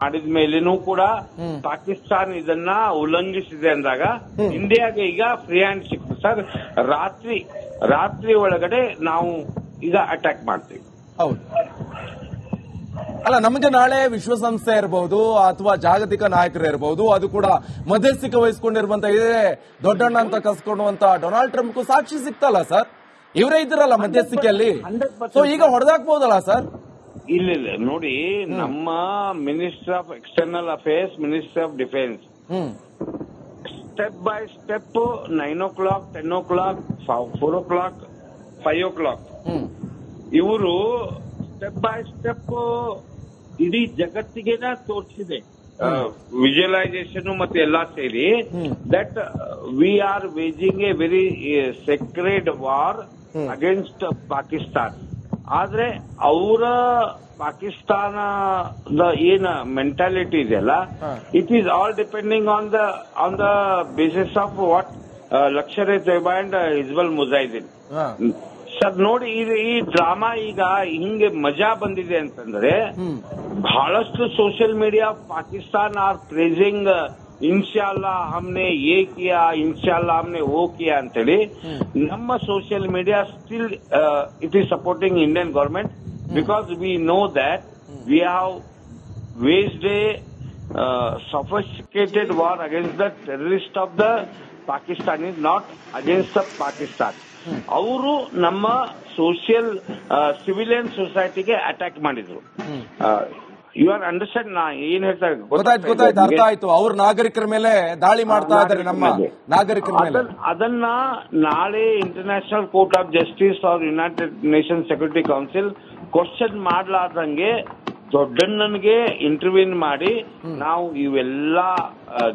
ಮಾಡಿದ ಮೇಲೇನೂ ಕೂಡ ಪಾಕಿಸ್ತಾನ ಇದನ್ನ ಉಲ್ಲಂಘಿಸಿದೆ ಅಂದಾಗ ಇಂಡಿಯಾಗೆ ಈಗ ಫ್ರೀ ಹ್ಯಾಂಡ್ ಸಿಕ್ತು. ಸರ್ ರಾತ್ರಿ ರಾತ್ರಿ ಒಳಗಡೆ ನಾವು ಈಗ ಅಟ್ಯಾಕ್ ಮಾಡ್ತೀವಿ. ಹೌದು. ಅಲ್ಲ ನಮಗೆ ನಾಳೆ ವಿಶ್ವಸಂಸ್ಥೆ ಇರಬಹುದು ಅಥವಾ ಜಾಗತಿಕ ನಾಯಕರು ಇರಬಹುದು ಅದು ಕೂಡ ಮಧ್ಯಸ್ಥಿಕೆ ವಹಿಸಿಕೊಂಡಿರುವಂತ ಇದೇ ದೊಡ್ಡಣ್ಣ ಅಂತ ಕಸ್ಕೊಂಡುವಂತ ಡೊನಾಲ್ಡ್ ಟ್ರಂಪ್ಗೂ ಸಾಕ್ಷಿ ಸಿಕ್ತಲ್ಲ ಸರ್? ಇವರೇ ಇದ್ರಲ್ಲ ಮಧ್ಯಸ್ಥಿಕೆಯಲ್ಲಿ. 100% ಸೊ ಈಗ ಹೊಡೆದಾಕ್ಬಹುದಲ್ಲ ಸರ್? ಇಲ್ಲ ಇಲ್ಲ. ನೋಡಿ ನಮ್ಮ minister of external affairs minister of defence step by step nine o'clock ten o'clock four o'clock five o'clock ಇವರು ಸ್ಟೆಪ್ ಬೈ ಸ್ಟೆಪ್ ಇಡೀ ಜಗತ್ತಿಗೆನ ತೋರಿಸಿದೆ. ವಿಜುವಲೈಸೇಷನ್ ಮತ್ತೆ ಎಲ್ಲಾ ಸೇರಿ. That we are waging a very sacred war. Against Pakistan ಆದ್ರೆ ಅವರ ಪಾಕಿಸ್ತಾನದ ಏನ ಮೆಂಟಾಲಿಟಿ ಇದೆಯಲ್ಲ. It is all depending on the on the basis of what Lashkar Taiba and Hizbul Mujahideen ಹಾ. ಸರ್ ನೋಡಿ ಇದು ಈ ಡ್ರಾಮಾ ಈಗ ಹಿಂಗೆ ಮಜಾ ಬಂದಿದೆ ಅಂತಂದ್ರೆ ಬಹಳಷ್ಟು social media Pakistan are praising ಇನ್ಶಾಲ್ಲಾ ಹಮ್ನೆ ಏ ಕಿಯಾ ಇನ್ಶಾಲ್ಲಾ ಹಮ್ನೆ ಓ ಕಿಯಾ ಅಂತೇಳಿ ನಮ್ಮ social media still it is supporting Indian government because we know that we have waged a sophisticated war against the terrorist of the Pakistan is not against the Pakistan ಅವರು ನಮ್ಮ ಸೋಷಿಯಲ್ ಸಿವಿಲಿಯನ್ ಸೊಸೈಟಿಗೆ attack ಮಾಡಿದ್ರು. You are understand ನಾ ಏನ್ ಹೇಳ್ತಾ ಗೊತ್ತಾಯ್ತು ಗೊತ್ತಾಯ್ತು ಅರ್ಥ ಆಯ್ತು. ಅವ್ರ ನಾಗರಿಕರ ಮೇಲೆ ದಾಳಿ ಮಾಡ್ತಾ ಇದ್ದಾರೆ ನಮ್ಮ ನಾಗರಿಕರ ಮೇಲೆ. ಅದನ್ನ- ನಾಳೆ international court of justice or United Nation Security Council question ಮಾಡ್ಲಾರ್ದಂಗೆ ದೊಡ್ಡಣ್ಣನಿಗೆ ಇಂಟರ್ವ್ಯೂನ್ ಮಾಡಿ ನಾವು ಇವೆಲ್ಲ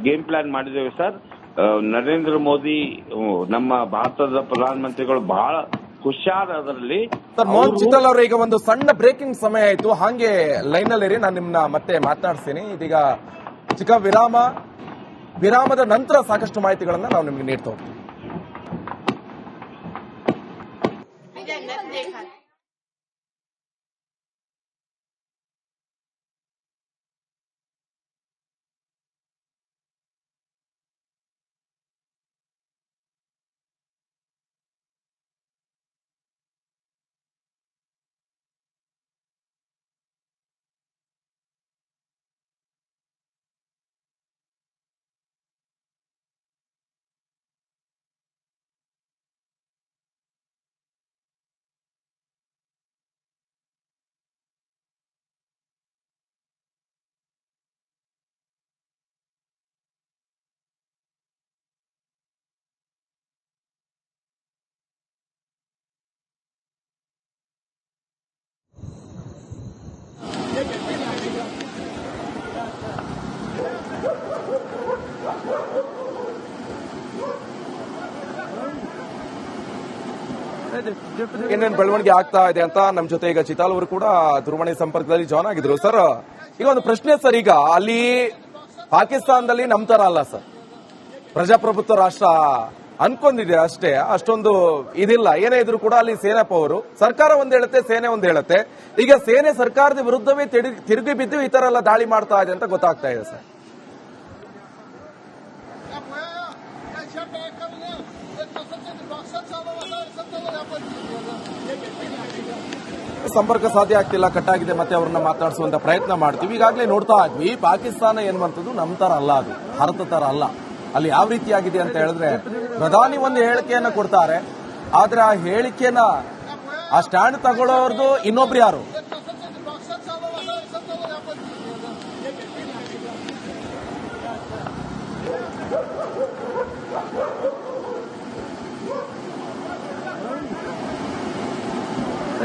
ಗೇಮ್ ಪ್ಲಾನ್ ಮಾಡಿದ್ದೇವೆ ಸರ್ ನರೇಂದ್ರ ಮೋದಿ ನಮ್ಮ ಭಾರತದ ಪ್ರಧಾನಮಂತ್ರಿಗಳು ಬಹಳ ಹುಷಾರ್ ಅದರಲ್ಲಿ ಸರ್ ಮೋಹನ್ ಚಿತ್ತಲ್ ಅವರು ಈಗ ಒಂದು ಸಣ್ಣ ಬ್ರೇಕಿಂಗ್ ಸಮಯ ಆಯ್ತು. ಹಾಗೆ ಲೈನ್ ಅಲ್ಲಿ ಇರಿ ನಾನು ನಿಮ್ನ ಮತ್ತೆ ಮಾತನಾಡ್ತೀನಿ ಇದೀಗ ಚಿಕ್ಕ ವಿರಾಮ. ವಿರಾಮದ ನಂತರ ಸಾಕಷ್ಟು ಮಾಹಿತಿಗಳನ್ನ ನಾವು ನಿಮ್ಗೆ ನೀಡ್ತಾ ಹೋಗ್ತೀವಿ. ಏನೇನ್ ಬೆಳವಣಿಗೆ ಆಗ್ತಾ ಇದೆ ಅಂತ ನಮ್ಮ ಜೊತೆ ಈಗ ಚಿತಾಲ್ ಅವರು ಕೂಡ ದೂರವಾಣಿ ಸಂಪರ್ಕದಲ್ಲಿ ಜಾಯ್ನ್ ಆಗಿದ್ರು. ಸರ್ ಈಗ ಒಂದು ಪ್ರಶ್ನೆ ಸರ್ ಈಗ ಅಲ್ಲಿ ಪಾಕಿಸ್ತಾನದಲ್ಲಿ ನಮ್ ತರ ಅಲ್ಲ ಸರ್ ಪ್ರಜಾಪ್ರಭುತ್ವ ರಾಷ್ಟ್ರ ಅನ್ಕೊಂಡಿದೆ ಅಷ್ಟೇ, ಅಷ್ಟೊಂದು ಇದಿಲ್ಲ. ಏನೇ ಇದ್ರು ಕೂಡ ಅಲ್ಲಿ ಸೇನೆ ಪವರು ಸರ್ಕಾರ ಒಂದ್ ಹೇಳುತ್ತೆ, ಸೇನೆ ಒಂದ್ ಹೇಳುತ್ತೆ. ಈಗ ಸೇನೆ ಸರ್ಕಾರದ ವಿರುದ್ಧವೇ ತಿರುಗಿ ಬಿದ್ದು ಈ ತರ ಎಲ್ಲ ದಾಳಿ ಮಾಡ್ತಾ ಇದೆ ಅಂತ ಗೊತ್ತಾಗ್ತಾ ಇದೆ ಸರ್ ಸಂಪರ್ಕ ಸಾಧ್ಯ ಆಗ್ತಿಲ್ಲ ಕಟ್ಟಾಗಿದೆ ಮತ್ತೆ ಅವ್ರನ್ನ ಮಾತಾಡಿಸುವಂತ ಪ್ರಯತ್ನ ಮಾಡ್ತೀವಿ. ಈಗಾಗಲೇ ನೋಡ್ತಾ ಇದ್ವಿ, ಪಾಕಿಸ್ತಾನ ಏನ್ವಂಥದ್ದು ನಮ್ ತರ ಅಲ್ಲ ಅದು. ಭಾರತ ತರ ಅಲ್ಲ. ಅಲ್ಲಿ ಯಾವ ರೀತಿಯಾಗಿದೆ ಅಂತ ಹೇಳಿದ್ರೆ, ಪ್ರಧಾನಿ ಒಂದು ಹೇಳಿಕೆಯನ್ನ ಕೊಡ್ತಾರೆ. ಆದ್ರೆ ಆ ಹೇಳಿಕೆನ, ಆ ಸ್ಟ್ಯಾಂಡ್ ತಗೊಳ್ಳೋರ್ದು ಇನ್ನೊಬ್ರು ಯಾರು?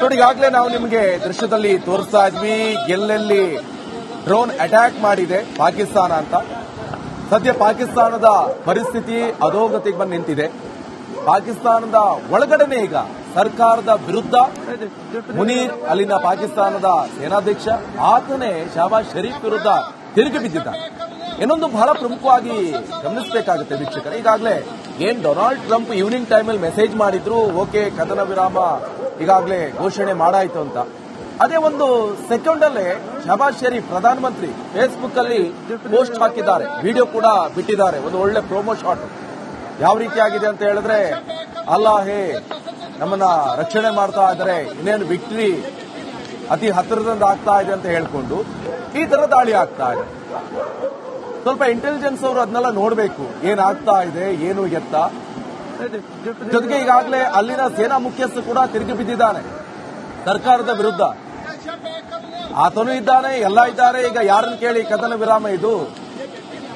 ನೋಡಿ, ಈಗಾಗಲೇ ನಾವು ನಿಮಗೆ ದೃಶ್ಯದಲ್ಲಿ ತೋರಿಸ್ತಾ ಇದ್ವಿ. ಎಲ್ಲೆಲ್ಲಿ ಡ್ರೋನ್ ಅಟ್ಯಾಕ್ ಮಾಡಿದೆ ಪಾಕಿಸ್ತಾನ ಅಂತ. ಸದ್ಯ ಪಾಕಿಸ್ತಾನದ ಪರಿಸ್ಥಿತಿ ಅಧೋಗತಿಗೆ ಬಂದು ನಿಂತಿದೆ. ಪಾಕಿಸ್ತಾನದ ಒಳಗಡೆನೆ ಈಗ ಸರ್ಕಾರದ ವಿರುದ್ಧ ಮುನೀರ್ ಅಲ್ಲಿನ ಪಾಕಿಸ್ತಾನದ ಸೇನಾಧ್ಯಕ್ಷ ಆತನೇ ಶಹಬಾಜ್ ಶರೀಫ್ ವಿರುದ್ಧ ತಿರುಗಿ ಬಿದ್ದಿದ್ದಾನೆ. ಇನ್ನೊಂದು ಬಹಳ ಪ್ರಮುಖವಾಗಿ ಗಮನಿಸಬೇಕಾಗುತ್ತೆ ವೀಕ್ಷಕರೇ, ಈಗಾಗಲೇ ಏನ್ ಡೊನಾಲ್ಡ್ ಟ್ರಂಪ್ ಈವ್ನಿಂಗ್ ಟೈಮಲ್ಲಿ ಮೆಸೇಜ್ ಮಾಡಿದ್ರು, ಓಕೆ, ಕದನ ವಿರಾಮ ಈಗಾಗಲೇ ಘೋಷಣೆ ಮಾಡಾಯಿತು ಅಂತ. ಅದೇ ಒಂದು ಸೆಕೆಂಡ್ ಅಲ್ಲೇ ಶಹಬಾಜ್ ಶರೀಫ್ ಪ್ರಧಾನಮಂತ್ರಿ ಫೇಸ್ಬುಕ್ ಅಲ್ಲಿ ಪೋಸ್ಟ್ ಹಾಕಿದ್ದಾರೆ. ವಿಡಿಯೋ ಕೂಡ ಬಿಟ್ಟಿದ್ದಾರೆ. ಒಂದು ಒಳ್ಳೆ ಪ್ರೋಮೋ ಶಾಟ್ ಯಾವ ರೀತಿ ಆಗಿದೆ ಅಂತ ಹೇಳಿದ್ರೆ, ಅಲ್ಲಾಹೇ, ನಮ್ಮನ್ನ ರಕ್ಷಣೆ ಮಾಡ್ತಾ ಇದ್ದಾರೆ. ಇನ್ನೇನು ವಿಕ್ಟ್ರಿ ಅತಿ ಹತ್ತಿರದಿಂದ ಆಗ್ತಾ ಇದೆ ಅಂತ ಹೇಳ್ಕೊಂಡು ಈ ತರ ದಾಳಿ ಆಗ್ತಾ ಇದೆ. ಸ್ವಲ್ಪ ಇಂಟೆಲಿಜೆನ್ಸ್ ಅವರು ಅದನ್ನೆಲ್ಲ ನೋಡಬೇಕು. ಏನಾಗ್ತಾ ಇದೆ, ಏನು ಎತ್ತ? ಜೊತೆಗೆ ಈಗಾಗಲೇ ಅಲ್ಲಿನ ಸೇನಾ ಮುಖ್ಯಸ್ಥ ಕೂಡ ತಿರುಗಿ ಬಿದ್ದಿದ್ದಾನೆ. ಸರ್ಕಾರದ ವಿರುದ್ಧ. ಆತನು ಇದ್ದಾನೆ, ಎಲ್ಲ ಇದ್ದಾರೆ. ಈಗ ಯಾರನ್ನು ಕೇಳಿ ಕದನ ವಿರಾಮ ಇದು?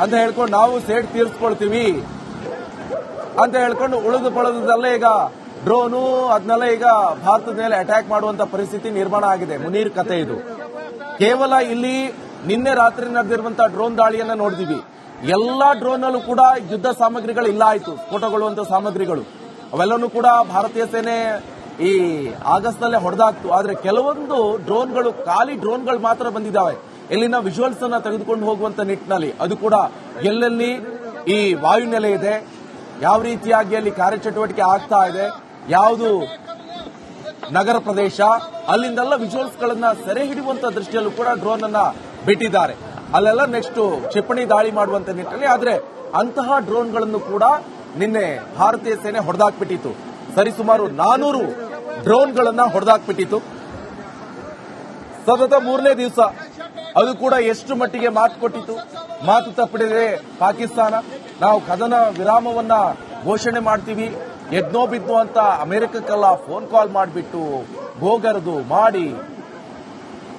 ಅಂತ ಹೇಳ್ಕೊಂಡು ನಾವು ಸೇಡ್ ತೀರಿಸ್ಕೊಳ್ತೀವಿ. ಅಂತ ಹೇಳ್ಕೊಂಡು ಉಳಿದು ಪಳದಲ್ಲೇ ಈಗ ಡ್ರೋನು ಅದನ್ನೆಲ್ಲ ಈಗ ಭಾರತದ ಮೇಲೆ ಅಟ್ಯಾಕ್ ಮಾಡುವಂತ ಪರಿಸ್ಥಿತಿ ನಿರ್ಮಾಣ ಆಗಿದೆ. ಮುನೀರ್ ಕತೆ ಇದು. ಕೇವಲ ಇಲ್ಲಿ ನಿನ್ನೆ ರಾತ್ರಿ ನಡೆದಿರುವಂತಹ ಡ್ರೋನ್ ದಾಳಿಯನ್ನ ನೋಡಿದೀವಿ. ಎಲ್ಲಾ ಡ್ರೋನ್ ಅಲ್ಲೂ ಕೂಡ ಯುದ್ಧ ಸಾಮಗ್ರಿಗಳು ಇಲ್ಲ ಆಯ್ತು. ಸ್ಫೋಟಗೊಳ್ಳುವಂತ ಸಾಮಗ್ರಿಗಳು. ಅವೆಲ್ಲನೂ ಕೂಡ ಭಾರತೀಯ ಸೇನೆ ಈ ಆಗಸ್ಟ್ ನಲ್ಲೇ ಹೊಡೆದಾಕ್ತು. ಆದ್ರೆ ಕೆಲವೊಂದು ಡ್ರೋನ್ಗಳು, ಖಾಲಿ ಡ್ರೋನ್ಗಳು ಮಾತ್ರ ಬಂದಿದ್ದಾವೆ. ಇಲ್ಲಿನ ವಿಜುವಲ್ಸ್ ಅನ್ನ ತೆಗೆದುಕೊಂಡು ಹೋಗುವಂತ ನಿಟ್ಟಿನಲ್ಲಿ ಅದು ಕೂಡ ಎಲ್ಲೆಲ್ಲಿ ಈ ವಾಯುನೆಲೆ ಇದೆ, ಯಾವ ರೀತಿಯಾಗಿ ಅಲ್ಲಿ ಕಾರ್ಯಚಟುವಟಿಕೆ ಆಗ್ತಾ ಇದೆ, ಯಾವುದು ನಗರ ಪ್ರದೇಶ, ಅಲ್ಲಿಂದೆಲ್ಲ ವಿಜುವಲ್ಸ್ ಗಳನ್ನ ಸೆರೆ ಹಿಡಿಯುವಂತ ದೃಷ್ಟಿಯಲ್ಲೂ ಕೂಡ ಡ್ರೋನ್ ಅನ್ನ ಬಿಟ್ಟಿದ್ದಾರೆ. ಅಲ್ಲೆಲ್ಲ ನೆಕ್ಸ್ಟ್ ಕ್ಷಿಪಣಿ ದಾಳಿ ಮಾಡುವಂತ ನಿಟ್ಟಿನಲ್ಲಿ, ಆದ್ರೆ ಅಂತಹ ಡ್ರೋನ್ಗಳನ್ನು ಕೂಡ ನಿನ್ನೆ ಭಾರತೀಯ ಸೇನೆ ಹೊಡೆದಾಕ್ಬಿಟ್ಟಿತ್ತು. ಸರಿಸುಮಾರು ನಾನೂರು ಡ್ರೋನ್ಗಳನ್ನ ಹೊಡೆದಾಕ್ಬಿಟ್ಟಿತ್ತು. ಸತತ ಮೂರನೇ ದಿವಸ ಅದು ಕೂಡ ಎಷ್ಟು ಮಟ್ಟಿಗೆ ಮಾತು ಕೊಟ್ಟಿತ್ತು. ಮಾತು ತಪ್ಪಿಡಿದೆ ಪಾಕಿಸ್ತಾನ, ನಾವು ಕದನ ವಿರಾಮವನ್ನ ಘೋಷಣೆ ಮಾಡ್ತೀವಿ. ಎದ್ನೋ ಬಿದ್ನೋ ಅಂತ ಅಮೆರಿಕಕ್ಕೆಲ್ಲ ಫೋನ್ ಕಾಲ್ ಮಾಡಿಬಿಟ್ಟು ಗೋಗರದು ಮಾಡಿ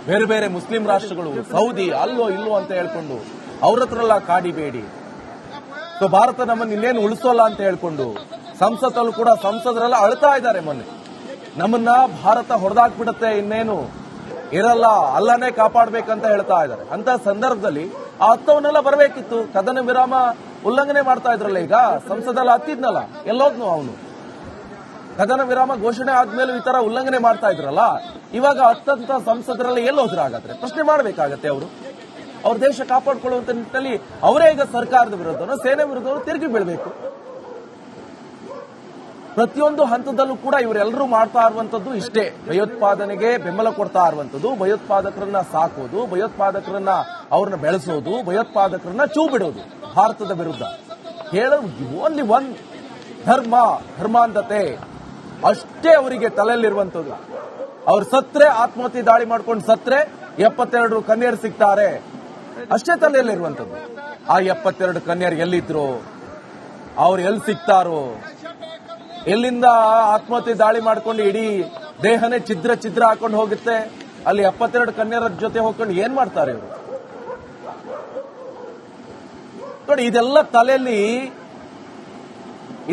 ಬೇರೆ ಬೇರೆ ಮುಸ್ಲಿಂ ರಾಷ್ಟ್ರಗಳು, ಸೌದಿ ಅಲ್ಲೋ ಇಲ್ಲೋ ಅಂತ ಹೇಳ್ಕೊಂಡು ಅವ್ರ ಹತ್ರ ಎಲ್ಲ ಕಾಡಿಬೇಡಿ ಸೊ ಭಾರತ ನಮ್ಮನ್ನು ಇನ್ನೇನು ಉಳಿಸೋಲ್ಲ ಅಂತ ಹೇಳ್ಕೊಂಡು ಸಂಸತ್ತಲ್ಲೂ ಕೂಡ ಸಂಸದರೆಲ್ಲ ಅಳ್ತಾ ಇದ್ದಾರೆ ಮೊನ್ನೆ. ನಮ್ಮನ್ನ ಭಾರತ ಹೊಡೆದಾಕ್ಬಿಡುತ್ತೆ ಇನ್ನೇನು ಇರಲ್ಲ, ಅಲ್ಲನೇ ಕಾಪಾಡ್ಬೇಕಂತ ಹೇಳ್ತಾ ಇದ್ದಾರೆ. ಅಂತ ಸಂದರ್ಭದಲ್ಲಿ ಆ ಹತ್ತವನ್ನೆಲ್ಲ ಬರಬೇಕಿತ್ತು. ಕದನ ವಿರಾಮ ಉಲ್ಲಂಘನೆ ಮಾಡ್ತಾ ಇದ್ರಲ್ಲ ಈಗ, ಸಂಸದಲ್ಲ ಹತ್ತಿದ್ನಲ್ಲ, ಎಲ್ಲೋದ್ನು ಅವನು. ಕದನ ವಿರಾಮ ಘೋಷಣೆ ಆದ್ಮೇಲೆ ಈ ತರ ಉಲ್ಲಂಘನೆ ಮಾಡ್ತಾ ಇದ್ರಲ್ಲ ಇವಾಗ ಅತ್ಯಂತ ಸಂಸದರಲ್ಲಿ ಎಲ್ಲಿ ಹೋದ್ರೆ ಹಾಗಾದ್ರೆ ಪ್ರಶ್ನೆ ಮಾಡಬೇಕಾಗತ್ತೆ ಅವರು. ಅವ್ರ ದೇಶ ಕಾಪಾಡಿಕೊಳ್ಳುವಂತ ನಿಟ್ಟಿನಲ್ಲಿ ಅವರೇ ಈಗ ಸರ್ಕಾರದ ವಿರುದ್ಧನೋ, ಸೇನೆ ವಿರುದ್ಧನೋ ತಿರುಗಿ ಬೀಳಬೇಕು. ಪ್ರತಿಯೊಂದು ಹಂತದಲ್ಲೂ ಕೂಡ ಇವರೆಲ್ಲರೂ ಮಾಡ್ತಾ ಇರುವಂತದ್ದು ಇಷ್ಟೇ. ಭಯೋತ್ಪಾದನೆಗೆ ಬೆಂಬಲ ಕೊಡ್ತಾ ಇರುವಂತದ್ದು, ಭಯೋತ್ಪಾದಕರನ್ನ ಸಾಕೋದು, ಭಯೋತ್ಪಾದಕರನ್ನ ಅವ್ರನ್ನ ಬೆಳೆಸೋದು, ಭಯೋತ್ಪಾದಕರನ್ನ ಚೂ ಬಿಡೋದು ಭಾರತದ ವಿರುದ್ಧ. ಹೇಳೋದು ಓನ್ಲಿ ಒನ್ ಧರ್ಮ, ಧರ್ಮಾಂಧತೆ. ಅಷ್ಟೇ ಅವರಿಗೆ ತಲೆಯಲ್ಲಿರುವಂತದ್ದು. ಅವ್ರು ಸತ್ರೆ, ಆತ್ಮಹತ್ಯೆ ದಾಳಿ ಮಾಡ್ಕೊಂಡು ಸತ್ರೆ, ಎಪ್ಪತ್ತೆರಡು ಕನ್ಯರು ಸಿಗ್ತಾರೆ. ಅಷ್ಟೇ ತಲೆಯಲ್ಲಿರುವಂತದ್ದು ಆ ಎಪ್ಪತ್ತೆರಡು ಕನ್ಯರು ಎಲ್ಲಿದ್ರು? ಅವ್ರು ಎಲ್ಲಿ ಸಿಗ್ತಾರೋ? ಎಲ್ಲಿಂದ ಆತ್ಮಹತ್ಯೆ ದಾಳಿ ಮಾಡ್ಕೊಂಡು ಇಡೀ ದೇಹನೇ ಚಿದ್ರ ಚಿದ್ರ ಹಾಕೊಂಡು ಹೋಗುತ್ತೆ? ಅಲ್ಲಿ ಎಪ್ಪತ್ತೆರಡು ಕನ್ಯರ ಜೊತೆ ಹೋಗ್ಕೊಂಡು ಏನ್ ಮಾಡ್ತಾರೆ ಇವರು? ನೋಡಿ, ಇದೆಲ್ಲ ತಲೆಯಲ್ಲಿ,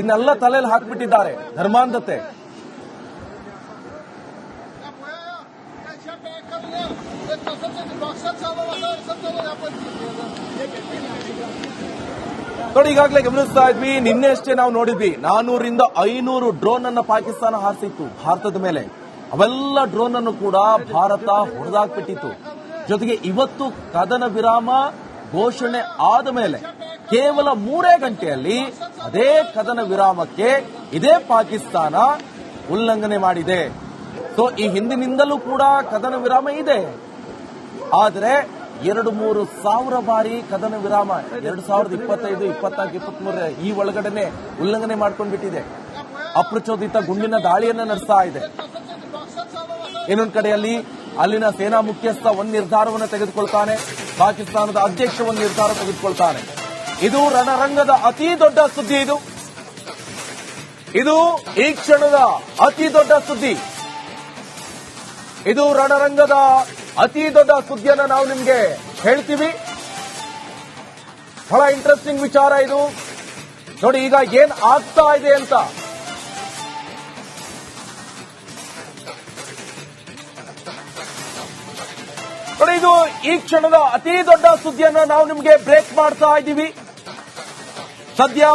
ಇನ್ನೆಲ್ಲ ತಲೆಯಲ್ಲಿ ಹಾಕ್ಬಿಟ್ಟಿದ್ದಾರೆ ಧರ್ಮಾಂಧತೆ. ನೋಡಿ, ಈಗಾಗಲೇ ಗಮನಿಸ್ತಾ ಇದ್ವಿ, ನಿನ್ನೆ ಅಷ್ಟೇ ನಾವು ನೋಡಿದ್ವಿ, ನಾನೂರಿಂದ ಐನೂರು ಡ್ರೋನ್ ಅನ್ನ ಪಾಕಿಸ್ತಾನ ಹಾರಿಸಿತ್ತು, ಭಾರತದ ಮೇಲೆ. ಅವೆಲ್ಲ ಡ್ರೋನ್ ಅನ್ನು ಕೂಡ ಭಾರತ ಹೊಡೆದಾಕ್ಬಿಟ್ಟಿತ್ತು. ಜೊತೆಗೆ ಇವತ್ತು ಕದನ ವಿರಾಮ ಘೋಷಣೆ ಆದ ಮೇಲೆ ಕೇವಲ ಮೂರೇ ಗಂಟೆಯಲ್ಲಿ ಅದೇ ಕದನ ವಿರಾಮಕ್ಕೆ ಇದೇ ಪಾಕಿಸ್ತಾನ ಉಲ್ಲಂಘನೆ ಮಾಡಿದೆ. ಸೊ ಈ ಹಿಂದಿನಿಂದಲೂ ಕೂಡ ಕದನ ವಿರಾಮ ಇದೆ. ಆದರೆ ಎರಡು ಮೂರು ಸಾವಿರ ಬಾರಿ ಕದನ ವಿರಾಮ, ಎರಡು ಸಾವಿರದ ಇಪ್ಪತ್ತೈದು ಇಪ್ಪತ್ನಾಲ್ಕು ಇಪ್ಪತ್ಮೂರ ಈ ಒಳಗಡೆನೆ ಉಲ್ಲಂಘನೆ ಮಾಡ್ಕೊಂಡು ಬಿಟ್ಟಿದೆ ಅಪ್ರಚೋದಿತ ಗುಂಡಿನ ದಾಳಿಯನ್ನ ನಡೆಸ್ತಾ ಇದೆ. ಇನ್ನೊಂದು ಕಡೆಯಲ್ಲಿ ಅಲ್ಲಿನ ಸೇನಾ ಮುಖ್ಯಸ್ಥ ಒಂದು ನಿರ್ಧಾರವನ್ನು ತೆಗೆದುಕೊಳ್ತಾನೆ, ಪಾಕಿಸ್ತಾನದ ಅಧ್ಯಕ್ಷ ಒಂದು ನಿರ್ಧಾರ ತೆಗೆದುಕೊಳ್ತಾನೆ. ಇದು ರಣರಂಗದ ಅತಿ ದೊಡ್ಡ ಸುದ್ದಿ ಇದು. ಇದು ಈ ಕ್ಷಣದ ಅತಿ ದೊಡ್ಡ ಸುದ್ದಿ. ಇದು ರಣರಂಗದ ಅತಿ ದೊಡ್ಡ ಸುದ್ದಿಯನ್ನ ನಾವು ನಿಮ್ಗೆ ಹೇಳ್ತೀವಿ. ಬಹಳ ಇಂಟ್ರೆಸ್ಟಿಂಗ್ ವಿಚಾರ ಇದು. ನೋಡಿ, ಈಗ ಏನ್ ಆಗ್ತಾ ಇದೆ ಅಂತ. ನೋಡಿ, ಇದು ಈ ಕ್ಷಣದ ಅತಿ ದೊಡ್ಡ ಸುದ್ದಿಯನ್ನ ನಾವು ನಿಮ್ಗೆ ಬ್ರೇಕ್ ಮಾಡ್ತಾ ಇದ್ದೀವಿ ಸದ್ಯ